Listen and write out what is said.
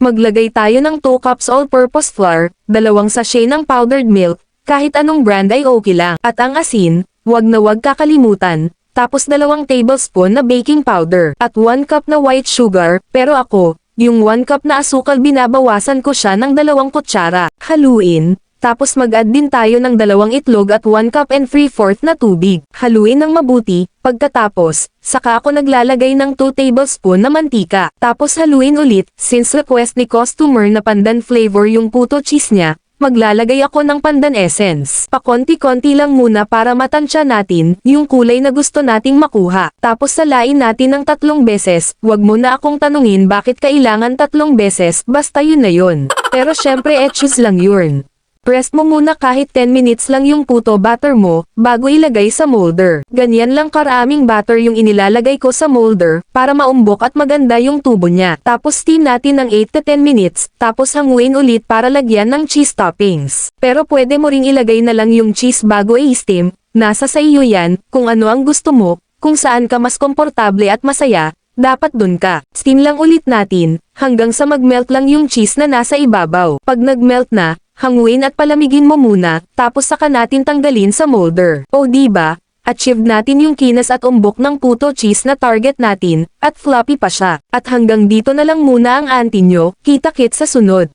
Maglagay tayo ng 2 cups all-purpose flour, dalawang sachet ng powdered milk, kahit anong brand ay okay lang. At ang asin, wag na wag kakalimutan, tapos dalawang tablespoon na baking powder, at 1 cup na white sugar, pero ako, yung 1 cup na asukal binabawasan ko siya ng dalawang kutsara. Haluin, tapos mag-add din tayo ng dalawang itlog at 1 cup and 3-4 na tubig. Haluin ng mabuti, pagkatapos, saka ako naglalagay ng 2 tablespoon na mantika. Tapos haluin ulit, since request ni customer na pandan flavor yung puto cheese niya, maglalagay ako ng pandan essence. Pakonti-konti lang muna para matansya natin yung kulay na gusto nating makuha. Tapos salain natin ng tatlong beses, wag mo na akong tanungin bakit kailangan tatlong beses, basta yun na yun. Pero syempre choose lang yun. Press mo muna kahit 10 minutes lang yung puto batter mo, bago ilagay sa molder. Ganyan lang karaming batter yung inilalagay ko sa molder, para maumbok at maganda yung tubo niya. Tapos steam natin ng 8 to 10 minutes, tapos hanguin ulit para lagyan ng cheese toppings. Pero pwede mo ring ilagay na lang yung cheese bago i-steam, nasa sa iyo yan, kung ano ang gusto mo, kung saan ka mas komportable at masaya, dapat dun ka. Steam lang ulit natin, hanggang sa magmelt lang yung cheese na nasa ibabaw. Pag nagmelt na, hanguin at palamigin mo muna, tapos saka natin tanggalin sa molder. O ba? Achieved natin yung kinas at umbok ng puto cheese na target natin, at floppy pa siya. At hanggang dito na lang muna ang anti nyo, kita-kit sa sunod.